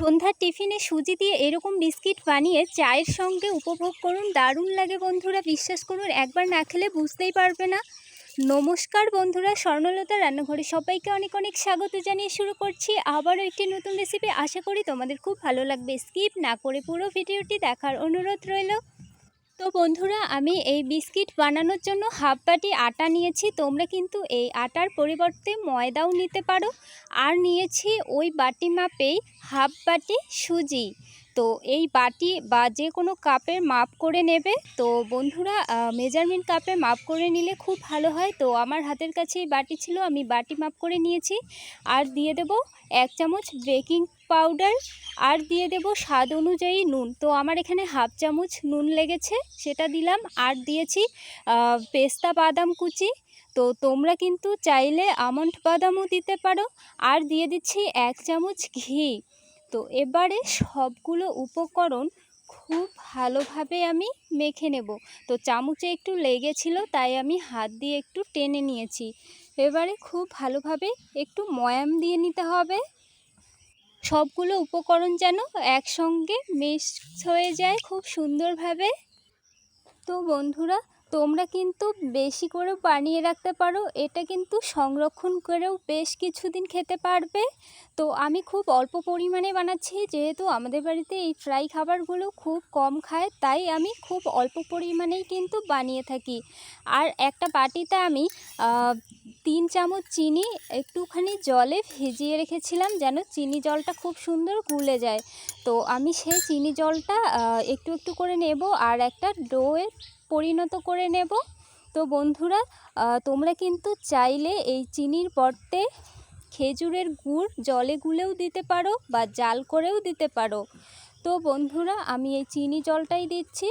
সন্ধ্যার টিফিনে সুজি দিয়ে এরকম বিস্কিট বানিয়ে চায়ের সঙ্গে উপভোগ করুন, দারুণ লাগে বন্ধুরা, বিশ্বাস করুন, একবার না খেলে বুঝতেই পারবে না। নমস্কার বন্ধুরা, স্বর্ণলতা রান্নাঘরে সবাইকে অনেক অনেক স্বাগত জানিয়ে শুরু করছি আবারও একটি নতুন রেসিপি আশা করি তোমাদের খুব ভালো লাগবে। স্কিপ না করে পুরো ভিডিওটি দেখার অনুরোধ রইল। তো বন্ধুরা, আমি এই বিস্কিট বানানোর জন্য হাফ বাটি আটা নিয়েছি। তোমরা কিন্তু এই আটার পরিবর্তে ময়দাও নিতে পারো। আর নিয়েছি ওই বাটি মাপেই হাফ বাটি সুজি। তো এই বাটি বা যে কোনো কাপের মাপ করে নেবে। তো বন্ধুরা মেজারমেন্ট কাপে মাপ করে নিলে খুব ভালো হয়। তো আমার হাতের কাছে এই বাটি ছিল, আমি বাটি মাপ করে নিয়েছি। আর দিয়ে দেব এক চামচ বেকিং পাউডার আর দিয়ে দেব স্বাদ অনুযায়ী নুন। তো আমার এখানে হাফ চামচ নুন লেগেছে, সেটা দিলাম। আর দিয়েছি পেস্তা বাদাম কুচি। তো তোমরা কিন্তু চাইলে আমন্ড বাদামও দিতে পারো। আর দিয়ে দিচ্ছি এক চামচ ঘি। তো এবারে সবগুলো উপকরণ খুব ভালোভাবে আমি মেখে নেব। তো চামচে একটু লেগেছিল, তাই আমি হাত দিয়ে একটু টেনে নিয়েছি। এবারে খুব ভালোভাবে একটু ময়াম দিয়ে নিতে হবে। সবগুলো উপকরণ যেন একসঙ্গে মিক্স হয়ে যায় খুব সুন্দরভাবে। তো বন্ধুরা তোমরা কিন্তু বেশি করে বানিয়ে রাখতে পারো, এটা কিন্তু সংরক্ষণ করেও বেশ কিছুদিন খেতে পারবে। তো আমি খুব অল্প পরিমাণে বানাচ্ছি, যেহেতু আমাদের বাড়িতে এই ফ্রাই খাবারগুলো খুব কম খায়, তাই আমি খুব অল্প পরিমাণেই কিন্তু বানিয়ে থাকি। আর একটা বাটিতে আমি তিন চামচ চিনি একটুখানি জলে ভিজিয়ে রেখেছিলাম যেন চিনি জলটা খুব সুন্দর গুলে যায়। তো আমি সেই চিনি জলটা একটু একটু করে নেব আর একটা ডোয়ে পরিণত করে নেব। তো বন্ধুরা তোমরা কিন্তু চাইলে এই চিনির পট্টে খেজুরের গুড় জলে গুলেও দিতে পারো বা জাল করেও দিতে পারো। তো বন্ধুরা, আমি এই চিনি জলটাই দিচ্ছি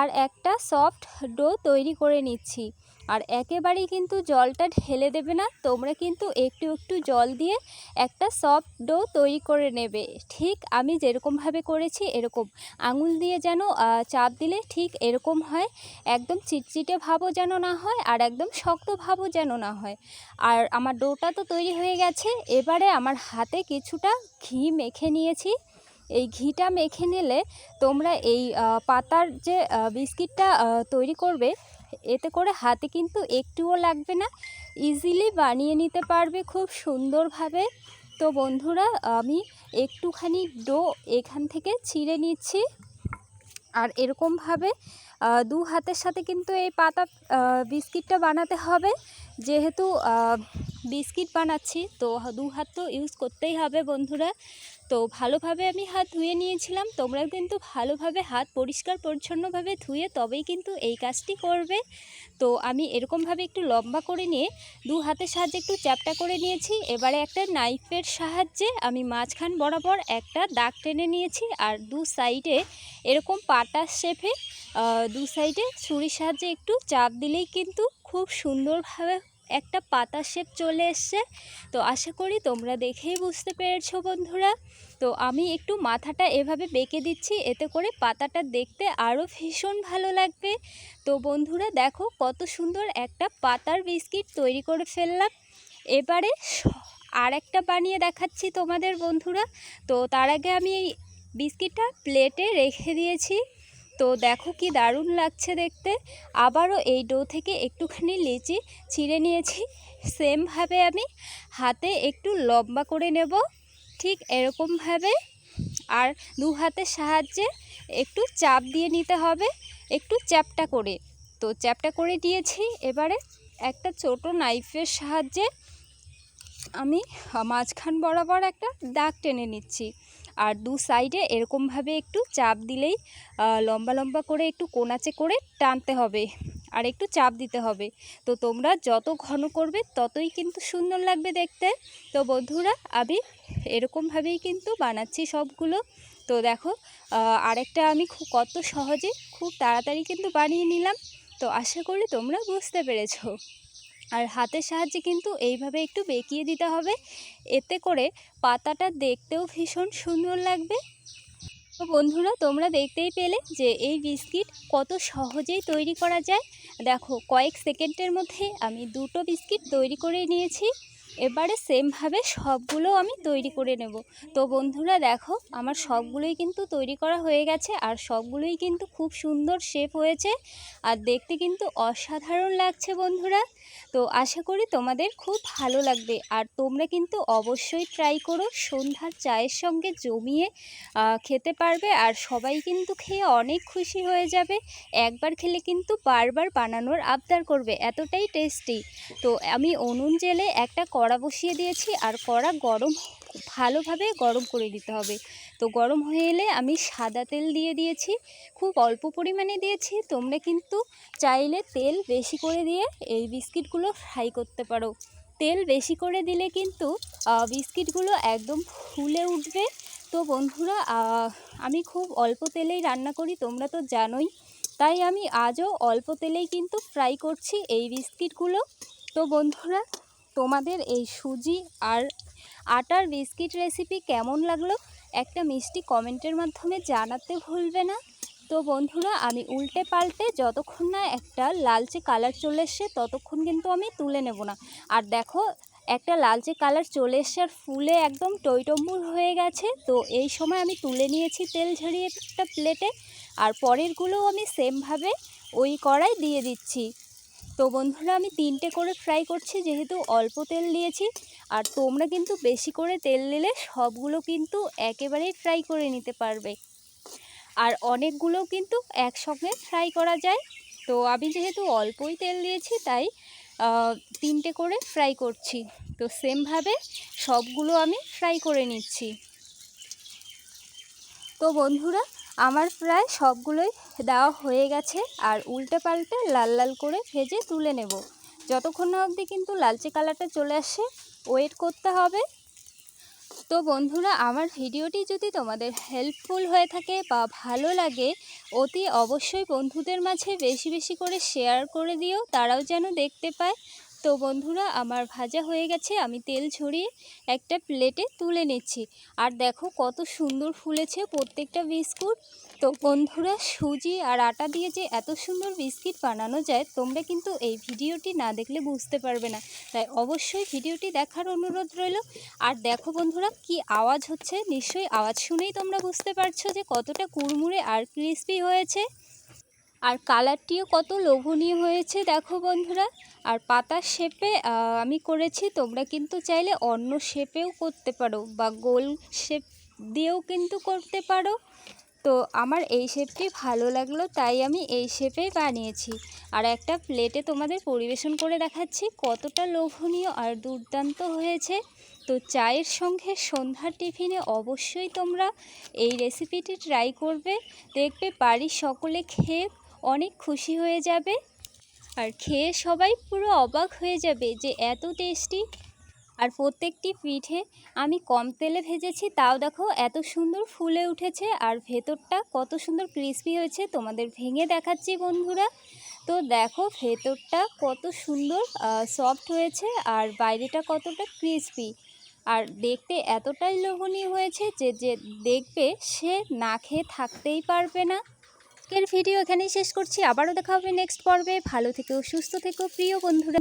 আর একটা সফট ডো তৈরি করে নিচ্ছি। আর একেবারেই কিন্তু জলটা ঢেলে দেবে না। তোমরা কিন্তু একটু একটু জল দিয়ে একটা সফট ডো তৈরি করে নেবে। ঠিক আমি যেরকমভাবে করেছি এরকম। আঙুল দিয়ে যেন চাপ দিলে ঠিক এরকম হয়। একদম চিটচিটে ভাবও যেন না হয় আর একদম শক্ত ভাবও যেন না হয়। আর আমার ডোটা তো তৈরি হয়ে গেছে। এবারে আমার হাতে কিছুটা ঘি মেখে নিয়েছি। এই ঘিটা মেখে নিলে তোমরা এই পাতার যে বিস্কিটটা তৈরি করবে এতে করে হাতে কিন্তু একটুও লাগবে না। ইজিলি বানিয়ে নিতে পারবে খুব সুন্দরভাবে। তো বন্ধুরা, আমি একটুখানি ডো এখান থেকে ছিঁড়ে নিচ্ছি। আর এরকমভাবে দু হাতের সাথে কিন্তু এই পাতা বিস্কিটটা বানাতে হবে। যেহেতু বিস্কিট বানাচ্ছি। তো দু হাত তো ইউজ করতেই হবে বন্ধুরা। তো ভালোভাবে আমি হাত ধুয়ে নিয়েছিলাম। তোমরা কিন্তু ভালোভাবে হাত পরিষ্কার পরিচ্ছন্নভাবে ধুয়ে তবেই কিন্তু এই কাজটি করবে। তো আমি এরকমভাবে একটু লম্বা করে নিয়ে দু হাতের সাহায্যে একটু চ্যাপটা করে নিয়েছি। এবারে একটা নাইফের সাহায্যে আমি মাঝখান বরাবর একটা দাগ টেনে নিয়েছি আর দু সাইডে এরকম পাটা শেপে দু সাইডে ছুরির সাহায্যে একটু চাপ দিলেই কিন্তু খুব সুন্দরভাবে একটা পাতা শেপ চলে এসছে। তো আশা করি তোমরা দেখেই বুঝতে পেরেছ বন্ধুরা। তো আমি একটু মাথাটা এভাবে বেঁকে দিচ্ছি, এতে করে পাতাটা দেখতে আরও ভীষণ ভালো লাগবে। তো বন্ধুরা দেখো কত সুন্দর একটা পাতার বিস্কিট তৈরি করে ফেললাম। এবারে আর একটা বানিয়ে দেখাচ্ছি তোমাদের বন্ধুরা। তো তার আগে আমি এই বিস্কিটটা প্লেটে রেখে দিয়েছি। তো দেখো কি দারুণ লাগছে দেখতে। আবারও এই ডো থেকে একটুখানি লিচি ছিঁড়ে নিয়েছি। সেমভাবে আমি হাতে একটু লম্বা করে নেব, ঠিক এরকমভাবে। আর দু হাতের সাহায্যে একটু চাপ দিয়ে নিতে হবে, একটু চ্যাপটা করে। তো চ্যাপটা করে দিয়েছি, এবারে একটা ছোট নাইফের সাহায্যে আমি মাঝখান বরাবর একটা দাগ টেনে নিচ্ছি। আর দু সাইডে এরকমভাবে একটু চাপ দিলেই লম্বা লম্বা করে একটু কোনাচে করে টানতে হবে আর একটু চাপ দিতে হবে। তো তোমরা যত ঘন করবে ততই কিন্তু সুন্দর লাগবে দেখতে। তো বন্ধুরা, আমি এরকমভাবেই কিন্তু বানাচ্ছি সবগুলো। তো দেখো আরেকটা আমি খুব কত সহজে খুব তাড়াতাড়ি কিন্তু বানিয়ে নিলাম। তো আশা করি তোমরা বুঝতে পেরেছ। আর হাতের সাহায্যে কিন্তু এইভাবে একটু বেঁকিয়ে দিতে হবে। এতে করে পাতাটা দেখতেও ভীষণ সুন্দর লাগবে। তো বন্ধুরা, তোমরা দেখতেই পেলে যে এই বিস্কিট কত সহজেই তৈরি করা যায়। দেখো, কয়েক সেকেন্ডের মধ্যে আমি দুটো বিস্কিট তৈরি করে নিয়েছি। এবারে সেমভাবে সবগুলো আমি তৈরি করে নেব। তো বন্ধুরা দেখো, আমার সবগুলোই কিন্তু তৈরি করা হয়ে গেছে আর সবগুলোই কিন্তু খুব সুন্দর শেপ হয়েছে আর দেখতে কিন্তু অসাধারণ লাগছে বন্ধুরা। তো আশা করি তোমাদের খুব ভালো লাগবে আর তোমরা কিন্তু অবশ্যই ট্রাই করো, সন্ধ্যার চায়ের সঙ্গে জমিয়ে খেতে পারবে আর সবাই কিন্তু খেয়ে অনেক খুশি হয়ে যাবে। একবার খেলে কিন্তু বারবার বানানোর আবদার করবে, এতটাই টেস্টি তো আমি অনুন জেলে একটা কড়া বসিয়ে দিয়েছি আর কড়া গরম ভালোভাবে গরম করে দিতে হবে। তো গরম হয়ে এলে আমি সাদা তেল দিয়ে দিয়েছি, খুব অল্প পরিমাণে দিয়েছি। তোমরা কিন্তু চাইলে তেল বেশি করে দিয়ে এই বিস্কিটগুলো ফ্রাই করতে পারো। তেল বেশি করে দিলে কিন্তু বিস্কিটগুলো একদম ফুলে উঠবে। তো বন্ধুরা আমি খুব অল্প তেলেই রান্না করি, তোমরা তো জানোই। তাই আমি আজও অল্প তেলেই কিন্তু ফ্রাই করছি এই বিস্কিটগুলো। তো বন্ধুরা তোমাদের এই সুজি আর আটার বিস্কিট রেসিপি কেমন লাগল? একটা মিষ্টি কমেন্টের মাধ্যমে জানাতে ভুলবে না। তো বন্ধুরা, আমি উল্টে পাল্টে যতক্ষণ না একটা লালচে কালার চলে এসছে, ততক্ষণ কিন্তু আমি তুলে নেব না। আর দেখো, একটা লালচে কালার চলে এসছে আর ফুলে একদম টইটম্বুর হয়ে গেছে। তো এই সময় আমি তুলে নিয়েছি তেল ঝরিয়ে একটা প্লেটে আর পরেরগুলোও আমি সেমভাবে ওই কড়াই দিয়ে দিচ্ছি। তো বন্ধুরা, আমি তিনটে করে ফ্রাই করছি, যেহেতু অল্প তেল দিয়েছি আর তোমরা কিন্তু বেশি করে তেল দিলে সবগুলো কিন্তু একেবারেই ফ্রাই করে নিতে পারবে। আর অনেকগুলো কিন্তু একসঙ্গে ফ্রাই করা যায়। তো আমি যেহেতু অল্পই তেল দিয়েছি তাই তিনটে করে ফ্রাই করছি। তো সেমভাবে সবগুলো আমি ফ্রাই করে নিচ্ছি। তো বন্ধুরা আমার প্রায় সবগুলোই দেওয়া হয়ে গেছে আর উল্টে পাল্টে লাল লাল করে ভেজে তুলে নেব। যতক্ষণ না অবধি কিন্তু লালচে কালারটা চলে আসে ওয়েট করতে হবে। তো বন্ধুরা, আমার ভিডিওটি যদি তোমাদের হেল্পফুল হয়ে থাকে বা ভালো লাগে, অতি অবশ্যই বন্ধুদের মাঝে বেশি বেশি করে শেয়ার করে দিও। তারাও যেন দেখতে পায়। তো বন্ধুরা, আমার ভাজা হয়ে গেছে। আমি তেল ছড়িয়ে একটা প্লেটে তুলে নিচ্ছি। আর দেখো কত সুন্দর ফুলেছে প্রত্যেকটা বিস্কুট। তো বন্ধুরা, সুজি আর আটা দিয়ে যে এত সুন্দর বিস্কিট বানানো যায়, তোমরা কিন্তু এই ভিডিওটি না দেখলে বুঝতে পারবে না। তাই অবশ্যই ভিডিওটি দেখার অনুরোধ রইল। আর দেখো বন্ধুরা, কি আওয়াজ হচ্ছে? নিশ্চয়ই আওয়াজ শুনেই তোমরা বুঝতে পারছ যে কতটা কুড়মুড়ে আর ক্রিস্পি হয়েছে। আর কালারটিও কত লোভনীয় হয়েছে, দেখো বন্ধুরা। আর পাতার শেপে আমি করেছি, তোমরা কিন্তু চাইলে অন্য শেপেও করতে পারো বা গোল শেপ দিয়েও কিন্তু করতে পারো। তো আমার এই শেপটি ভালো লাগল, তাই আমি এই শেপেই বানিয়েছি। আর একটা প্লেটে তোমাদের পরিবেশন করে দেখাচ্ছি, কতটা লোভনীয় আর দুর্দান্ত হয়েছে। তো চায়ের সঙ্গে সন্ধ্যার টিফিনে অবশ্যই তোমরা এই রেসিপিটি ট্রাই করবে। দেখবে বাড়ির সকলে খেয়ে অনেক খুশি হয়ে যাবে। আর খেয়ে সবাই পুরো অবাক হয়ে যাবে যে এত টেস্টি। আর প্রত্যেকটি পিঠে আমি কম তেলে ভেজেছি, তাও দেখো এত সুন্দর ফুলে উঠেছে আর ভেতরটা কত সুন্দর ক্রিস্পি হয়েছে, তোমাদের ভেঙে দেখাচ্ছি বন্ধুরা। তো দেখো ভেতরটা কত সুন্দর সফট হয়েছে আর বাইরেটা কতটা ক্রিস্পি আর দেখতে এতটাই লোভনীয় হয়েছে যে যে দেখবে সে না খেয়ে থাকতেই পারবে না। আজকের ভিডিও এখানেই শেষ করছি। আবারও দেখা হবে নেক্সট পর্বে। ভালো থেকো, সুস্থ থেকো, প্রিয় বন্ধুরা।